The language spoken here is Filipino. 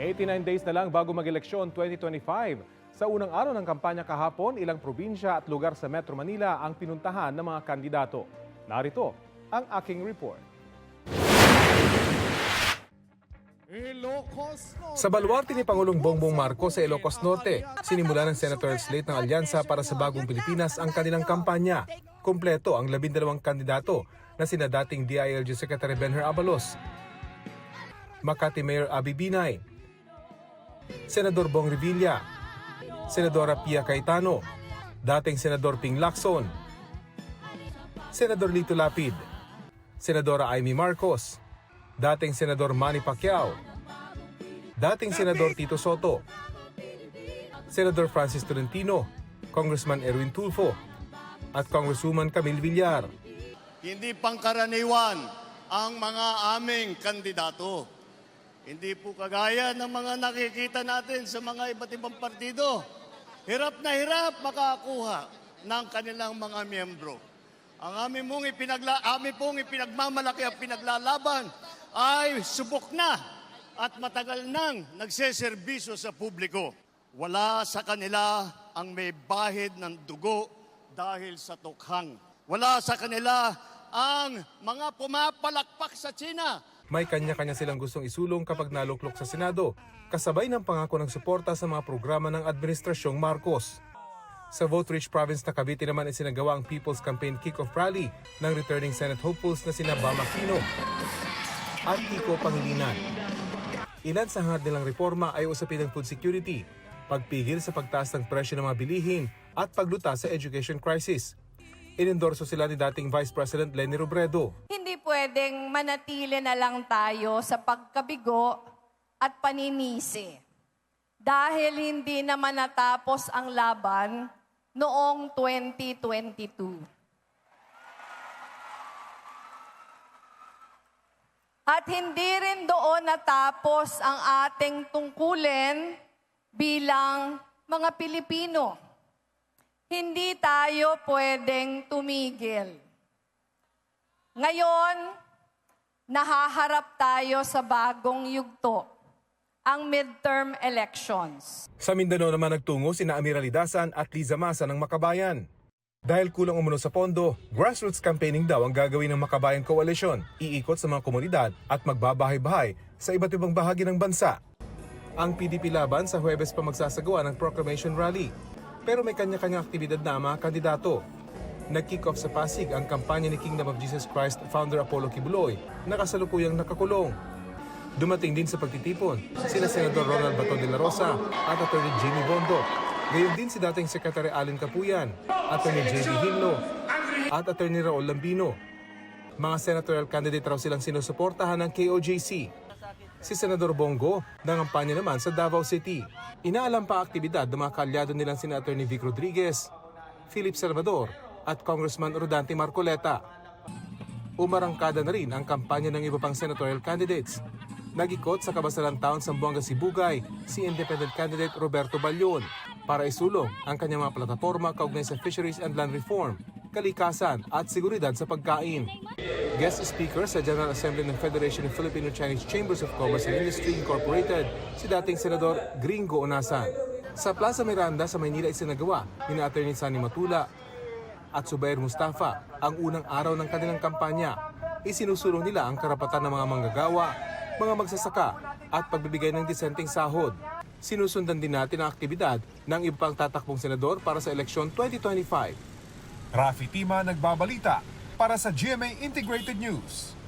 89 days na lang bago mag-eleksyon 2025. Sa unang araw ng kampanya kahapon, ilang probinsya at lugar sa Metro Manila ang pinuntahan ng mga kandidato. Narito ang aking report. Sa baluarte ni Pangulong Bongbong Marcos sa Ilocos Norte, sinimula ng senatorial slate ng Alyansa para sa Bagong Pilipinas ang kanilang kampanya. Kompleto ang labindalawang kandidato na sina dating DILG Secretary Benher Abalos, Makati Mayor Abi Binay, Senador Bong Revilla, Senadora Pia Cayetano, dating Senador Ping Lacson, Senador Lito Lapid, Senadora Amy Marcos, dating Senador Manny Pacquiao, dating Senador Tito Soto, Senador Francis Tolentino, Congressman Erwin Tulfo, at Congresswoman Camille Villar. Hindi pangkaraniwan ang mga aming kandidato. Hindi po kagaya ng mga nakikita natin sa mga iba't ibang partido. Hirap na hirap makakuha ng kanilang mga miyembro. Ang aming pong, ipinagla, aming pong ipinagmamalaki at pinaglalaban ay subok na at matagal nang nagseserbisyo sa publiko. Wala sa kanila ang may bahid ng dugo dahil sa tukhang. Wala sa kanila ang mga pumapalakpak sa China May kanya-kanya silang gustong isulong kapag naluklok sa Senado, kasabay ng pangako ng suporta sa mga programa ng Administrasyong Marcos. Sa vote-rich province na Cavite naman ay sinagawa ang People's Campaign Kick-Off Rally ng returning Senate hopefuls na sina Bama Aquino at Kiko Pangilinan. Ilan sa hangad nilang reforma ay usapin ng food security, pagpigil sa pagtaas ng presyo ng mga bilihin at pagluta sa education crisis. Inendorso sila ni dating Vice President Lenny Robredo. Hindi pwedeng manatili na lang tayo sa pagkabigo at paninisi. Dahil hindi naman natapos ang laban noong 2022. At hindi rin doon natapos ang ating tungkulin bilang mga Pilipino. Hindi tayo pwedeng tumigil. Ngayon, nahaharap tayo sa bagong yugto, ang midterm elections. Sa Mindanao naman nagtungo sina Amiralidasan at Liza Masa ng Makabayan. Dahil kulang umano sa pondo, grassroots campaigning daw ang gagawin ng Makabayan Coalition, iikot sa mga komunidad at magbabahay-bahay sa iba't ibang bahagi ng bansa. Ang PDP laban sa Huwebes pa magsasagawa ng proclamation rally. Pero may kanya-kanyang aktibidad na mga kandidato. Nag-kick off sa Pasig ang kampanya ni Kingdom of Jesus Christ founder Apollo Kibuloy na kasalukuyang nakakulong. Dumating din sa pagtitipon sina Senador Ronald Bato de la Rosa at Atty. Jimmy Bondo. Gayon din si dating Secretary Allen Capuyan, Atty. J.D. Himlo at Atty. Raul Lambino. Mga senatorial candidate raw silang sinusuportahan ng KOJC. Si Senador Bongo nangampanya naman sa Davao City. Inaalam pa aktibidad ng mga kalyado nilang sina Atty. Vic Rodriguez, Philip Salvador at Congressman Rodante Marcoleta. Umarangkada na rin ang kampanya ng iba pang senatorial candidates. Nagikot sa kabasalan taon sa Buanga Sibugay si independent candidate Roberto Balyon para isulong ang kanyang mga plataforma kaugnay sa fisheries and land reform, kalikasan at seguridad sa pagkain. Guest speaker sa General Assembly ng Federation of Filipino-Chinese Chambers of Commerce and Industry Incorporated si dating Senador Gringo Onasan. Sa Plaza Miranda sa Maynila isinagawa ni Atty. Sani Matula at Subair Mustafa ang unang araw ng kanilang kampanya. Isinusulong nila ang karapatan ng mga manggagawa, mga magsasaka at pagbibigay ng disenteng sahod. Sinusundan din natin ang aktibidad ng iba pang tatakbong senador para sa eleksyon 2025. Rafi Tima nagbabalita para sa GMA Integrated News.